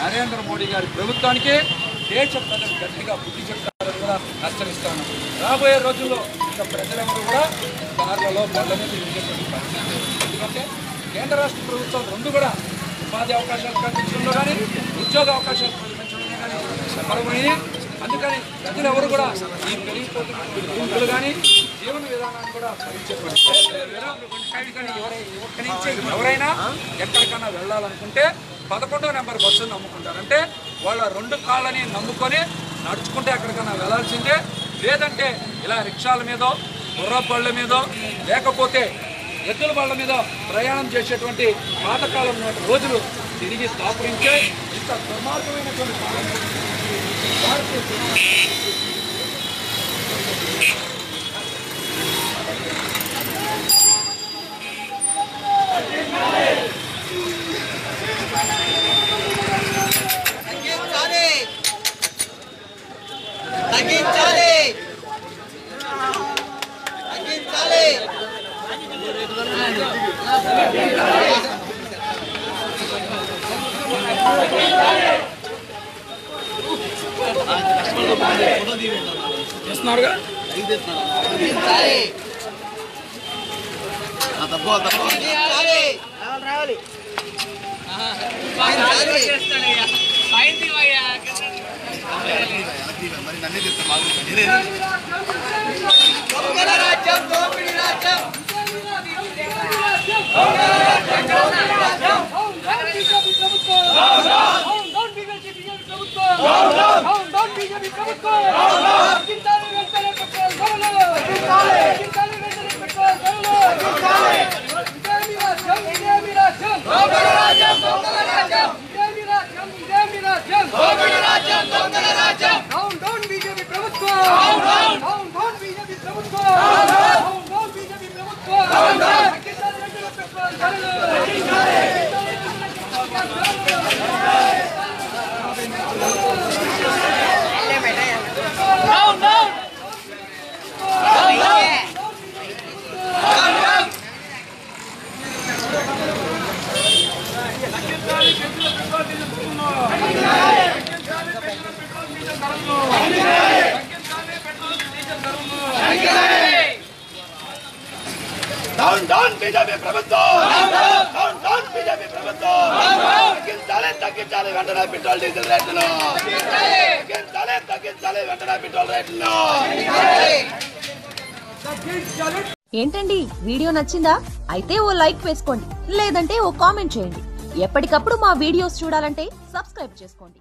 నరేంద్ర మోడీ గారి ప్రభుత్వానికి దేశ ప్రజలు గట్టిగా బుద్ధి చెప్తారని కూడా హెచ్చరిస్తాను రాబోయే రోజుల్లో ఇంకా ప్రజలందరూ కూడా దారులలో బళ్ళ మీద పరిస్థితి ఎందుకంటే కేంద్ర రాష్ట్ర ప్రభుత్వాలు రెండు కూడా ఉపాధి అవకాశాలు కల్పించడంలో కానీ ఉద్యోగ అవకాశాలు కల్పించడంలో కానీ సఫలమైనవి అందుకని ప్రజలు ఎవరు కూడా ఈ పెరిగిపోతున్న కానీ జీవన విధానాన్ని కూడా భరించే నుంచి ఎవరైనా ఎక్కడికైనా వెళ్ళాలనుకుంటే పదకొండో నెంబర్ బస్సును నమ్ముకుంటారు అంటే వాళ్ళ రెండు కాళ్ళని నమ్ముకొని నడుచుకుంటే ఎక్కడికైనా వెళ్ళాల్సిందే. లేదంటే ఇలా రిక్షాల మీదో గుర్ర బళ్ళ మీదో లేకపోతే ఎద్దుల బళ్ళ మీద ప్రయాణం చేసేటువంటి పాతకాలం రోజులు రోజులు తిరిగి స్థాపించే ఇంత దుర్మార్గమైనటువంటి కాలం భారతీయ తగ్గించాలి తగ్గించాలి తగ్గించాలి చేస్తున్నారుగా? తగ్గించాలి తగ్గించాలి దొంగల రాజ్యం దోపిడీ రాజ్యం Não, não! Down down BJP ప్రభుత్వం. డౌన్ డౌన్ బీజేపీ ప్రభుత్వం. తగ్గించాలి తగ్గించాలి వెంటనే పెట్రోల్ డీజిల్ రేట్లు తగ్గించాలి తగ్గించాలి వెంటనే పెట్రోల్ రేట్లు ఏంటండి? వీడియో నచ్చిందా? అయితే ఓ లైక్ వేసుకోండి లేదంటే ఓ కామెంట్ చేయండి. ఎప్పటికప్పుడు మా వీడియోస్ చూడాలంటే సబ్స్క్రైబ్ చేసుకోండి.